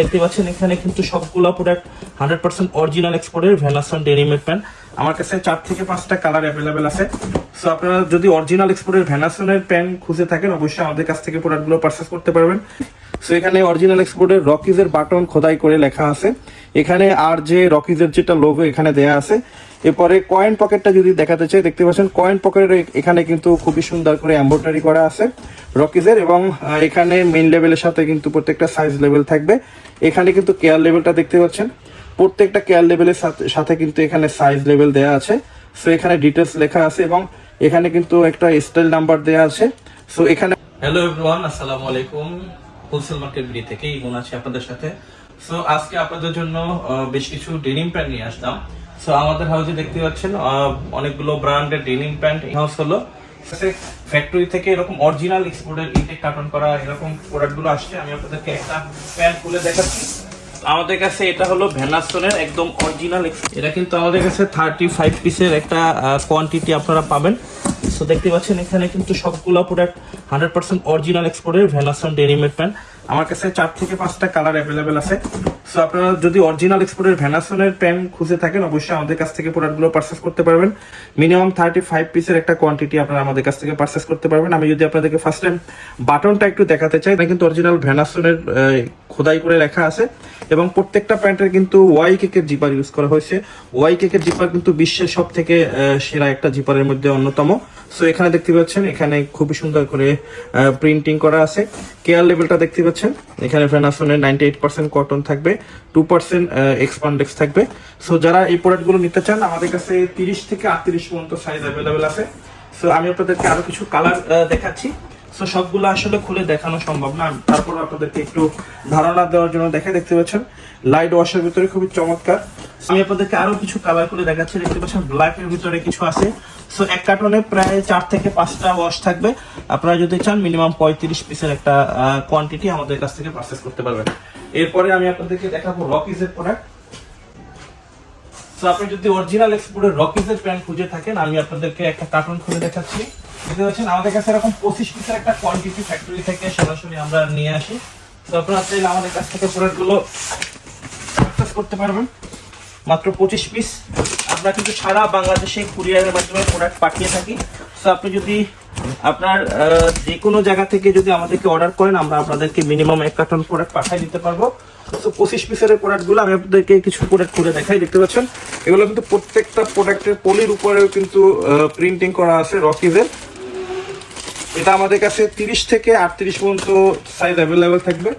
দেখতে পাচ্ছেন, এখানে কিন্তু সবগুলো প্রোডাক্ট হান্ড্রেড পার্সেন্ট অরিজিনাল এক্সপোর্টের ভ্যানাসন ডেরিমেড প্যান্ট আমার কাছে চার থেকে পাঁচটা কালার অ্যাভেলেবেল আছে। সো আপনারা যদি অরিজিনাল এক্সপোর্টের ভ্যানাসনের প্যান্ট খুঁজে থাকেন, অবশ্যই আমাদের কাছ থেকে প্রোডাক্টগুলো পারচেস করতে পারবেন। সো এখানে অরিজিনাল এক্সপোর্টের রকিজের বাটন খোদাই করে লেখা আছে। এখানে আর যে রকিজের যেটা লোগো এখানে দেয়া আছে। এরপরে কয়েন পকেটটা যদি দেখাতে চাই, দেখতে পাচ্ছেন কয়েন পকেটের এখানে কিন্তু খুবই সুন্দর করে এম্ব্রয়ডারি করা আছে রকিজের এবং এখানে মেইন লেভেলের সাথে কিন্তু প্রত্যেকটা সাইজ লেভেল থাকবে। এখানে কিন্তু কেয়ার লেভেলটা দেখতে পাচ্ছেন। প্রত্যেকটা কেয়ার লেভেলের সাথে- সাথে কিন্তু এখানে সাইজ লেভেল দেয়া আছে। সো এখানে ডিটেলস লেখা আছে এবং এখানে কিন্তু একটা স্টাইল নাম্বার দেয়া আছে। সো এখানে হ্যালো এভরিওয়ান আসসালামু আলাইকুম। হোলসেল মার্কেট বিডি থেকে ইমন আছে আপনাদের সাথে। সো আজকে আপনাদের জন্য বেশ কিছু ডেনিম প্যান্ট নিয়ে আসলাম। সো আমাদের হাউসে দেখতে পাচ্ছেন অনেকগুলো ব্র্যান্ডের ডেনিম প্যান্ট হাউস হলো। ফ্যাক্টরি থেকে এরকম অরিজিনাল এক্সপোর্টের ইনটেক কার্টন করা, এরকম প্রোডাক্টগুলো আসছে। আমি আপনাদেরকে একটা প্যান্ট খুলে দেখাচ্ছি। আমাদের কাছে এটা হলো ভ্যানাস্টনের একদম অরিজিনাল এটা কিন্তু আমাদের কাছে থার্টি ফাইভ পিসের একটা কোয়ান্টিটি আপনারা পাবেন। সো দেখতে পাচ্ছেন, এখানে কিন্তু সবগুলো প্রোডাক্ট হান্ড্রেড পার্সেন্ট অরিজিনাল এক্সপোর্টের ভ্যানাসন ডেরিমেড প্যান্ট আমার কাছে চার থেকে পাঁচটা কালার অ্যাভেলেবেল আছে। সো আপনারা যদি অরিজিনাল এক্সপোর্টের ভ্যানাসনের প্যান্ট খুঁজে থাকেন, অবশ্যই আমাদের কাছ থেকে প্রোডাক্টগুলো পারচেস করতে পারবেন। মিনিমাম থার্টি ফাইভ পিসের একটা কোয়ান্টিটি আপনারা আমাদের কাছ থেকে পারচেস করতে পারবেন। আমি যদি আপনাদেরকে ফার্স্ট টাইম বাটনটা একটু দেখাতে চাই, এটা কিন্তু অরিজিনাল ভ্যানাসনের খোদাই করে লেখা আছে। এবং প্রত্যেকটা প্যান্টের কিন্তু ওয়াই কেকের জিপার ইউজ করা হয়েছে। ওয়াই কেকের জিপার কিন্তু বিশ্বের সব থেকে সেরা একটা জিপারের মধ্যে অন্যতম। সো এখানে দেখতে পাচ্ছেন, এখানে খুবই সুন্দর করে প্রিন্টিং করা আছে। কেয়ার লেভেলটা দেখতে পাচ্ছেন? এখানে ভ্যানাসনের নাইনটি এইট পার্সেন্ট কটন থাকবে টু পার্সেন্ট এক্সপান্ডেক্স থাকবে। সো যারা এই প্রোডাক্টগুলো নিতে চান, আমাদের কাছে তিরিশ থেকে আটত্রিশ পর্যন্ত সাইজ অ্যাভেলেবেল আছে। সো আমি আপনাদেরকে আরও কিছু কালার দেখাচ্ছি। সো সবগুলো আসলে খুলে দেখানো সম্ভব না। তারপর আপনাদেরকে একটু ধারণা দেওয়ার জন্য দেখে দেখতে পাচ্ছেন লাইট ওয়াশের ভিতরে খুবই চমৎকার। আমি আপনাদেরকে আরও কিছু কালার করে দেখাচ্ছি, দেখতে পাচ্ছেন ব্ল্যাক এর ভিতরে কিছু আছে। সো এক কার্টনে প্রায় চার থেকে পাঁচটা ওয়াশ থাকবে। আপনারা যদি চান মিনিমাম পঁয়ত্রিশ পিসের একটা কোয়ান্টিটি আমাদের কাছ থেকে পারচেস করতে পারবেন। এরপরে আমি আপনাদেরকে দেখাবো রকিজের প্রোডাক্ট তো আপনি যদি অরিজিনাল এক্সপোর্টের রকিজের প্যান্ট খুঁজে থাকেন, আমি আপনাদেরকে একটা কার্টুন খুলে দেখাচ্ছি। দেখতে পাচ্ছেন, আমাদের কাছে এরকম পঁচিশ পিসের একটা কোয়ান্টিটি ফ্যাক্টরি থেকে সরাসরি আমরা নিয়ে আসি। তো আপনারা চাইলে আমাদের কাছ থেকে প্রোডাক্টগুলো পারচেস করতে পারবেন। মাত্র পঁচিশ পিস আমরা কিন্তু সারা বাংলাদেশে কুরিয়ারের মাধ্যমে প্রোডাক্ট পাঠিয়ে থাকি। তো আপনি যদি আপনার যে কোনো জায়গা থেকে যদি আমাদেরকে অর্ডার করেন, আমরা আপনাদেরকে মিনিমাম এক কার্টন প্রোডাক্ট পাঠিয়ে দিতে পারব। তো পঁচিশ পিসের প্রোডাক্টগুলো আমি আপনাদেরকে কিছু প্রোডাক্ট করে দেখাই, দেখতে পাচ্ছেন? এগুলো কিন্তু প্রত্যেকটা প্রোডাক্টের পলির উপরেও কিন্তু প্রিন্টিং করা আছে রকিজের এটা আমাদের কাছে তিরিশ থেকে আটত্রিশ পর্যন্ত সাইজ অ্যাভেলেবেল থাকবে।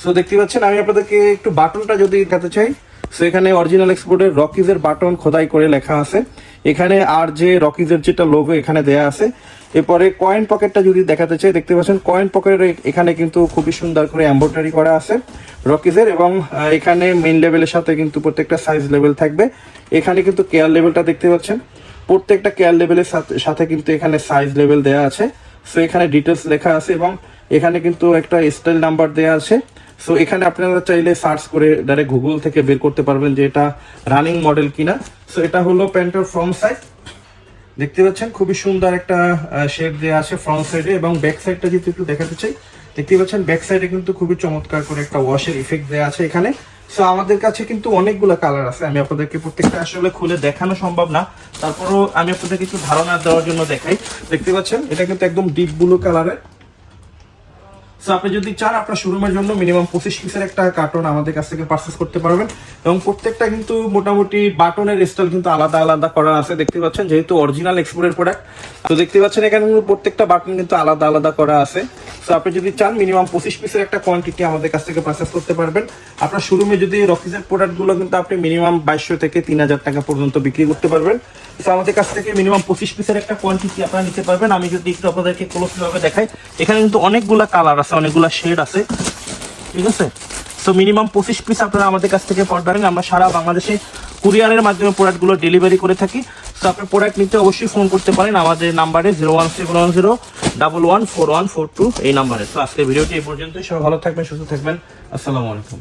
সো দেখতে পাচ্ছেন, আমি আপনাদেরকে একটু বাটনটা যদি দেখাতে চাই। সো এখানে অরিজিনাল এক্সপোর্টের রকিজের বাটন খোদাই করে লেখা আছে। এখানে আর যে রকিজের যেটা লোগো এখানে দেয়া আছে, এরপরে কয়েন পকেটটা যদি দেখাতে চাই, দেখতে পাচ্ছেন কয়েন পকেটের এখানে কিন্তু খুবই সুন্দর করে এম্ব্রয়ডারি করা আছে রকিজের এবং এখানে মেইন লেভেলের সাথে কিন্তু প্রত্যেকটা সাইজ লেভেল থাকবে। এখানে কিন্তু কেয়ার লেভেলটা দেখতে পাচ্ছেন। প্রত্যেকটা কেয়ার লেভেলের সাথে- সাথে কিন্তু এখানে সাইজ লেভেল দেয়া আছে। সো এখানে ডিটেলস লেখা আছে এবং এখানে কিন্তু একটা স্টাইল নাম্বার দেয়া আছে। সো এখানে আপনারা চাইলে সার্চ করে ডাইরেক্ট গুগল থেকে বের করতে পারবেন যে এটা রানিং মডেল কিনা। সো এটা হলো প্যান্টের ফ্রন্ট সাইড দেখতে পাচ্ছেন, খুবই সুন্দর একটা শেড দেওয়া আছে ফ্রন্ট সাইডে এবং ব্যাক সাইডটা যদি একটু দেখাতে চাই, দেখতে পাচ্ছেন ব্যাক সাইডে কিন্তু খুবই চমৎকার করে একটা ওয়াশের ইফেক্ট দেওয়া আছে এখানে। সো আমাদের কাছে কিন্তু অনেকগুলো কালার আছে। আমি আপনাদেরকে প্রত্যেকটা আসলে খুলে দেখানো সম্ভব না। তারপরও আমি আপনাদেরকে একটু ধারণা দেওয়ার জন্য দেখাই। দেখতে পাচ্ছেন, এটা কিন্তু একদম ডিপ ব্লু কালারের সো আপনি যদি চান আপনার শোরুমের জন্য মিনিমাম পঁচিশ পিসের একটা কার্টন আমাদের কাছ থেকে পারচেস করতে পারবেন। এবং প্রত্যেকটা কিন্তু মোটামুটি বাটনের স্টাইল কিন্তু আলাদা আলাদা করা আছে, দেখতে পাচ্ছেন? যেহেতু অরিজিনাল এক্সপোর্টের প্রোডাক্ট তো দেখতে পাচ্ছেন এখানে প্রত্যেকটা বাটন কিন্তু আলাদা আলাদা করা আছে। সো আপনি যদি চান মিনিমাম পঁচিশ পিসের একটা কোয়ান্টিটি আমাদের কাছ থেকে পারচেস করতে পারবেন। আপনার শোরুমে যদি রকিজের প্রোডাক্টগুলো কিন্তু আপনি মিনিমাম বাইশশো থেকে তিন হাজার টাকা পর্যন্ত বিক্রি করতে পারবেন। তো আমাদের কাছ থেকে মিনিমাম পঁচিশ পিসের একটা কোয়ান্টিটি আপনারা নিতে পারবেন। আমি যদি একটু আপনাদেরকে ক্লোজলি ভাবে দেখাই, এখানে কিন্তু অনেকগুলো কালার আছে, অনেকগুলা শেড আছে। ঠিক আছে? তো মিনিমাম পঁচিশ পিস আপনারা আমাদের কাছ থেকে পাবেন আমরা সারা বাংলাদেশে কুরিয়ারের মাধ্যমে প্রোডাক্টগুলো ডেলিভারি করে থাকি। তো আপনার প্রোডাক্ট নিতে অবশ্যই ফোন করতে পারেন। আমাদের নাম্বারে zero one seven one zero double one four one four two এই নাম্বারে তো আজকে ভিডিওটি এই পর্যন্তই। সবাই ভালো থাকবেন, সুস্থ থাকবেন। আসসালামু আলাইকুম।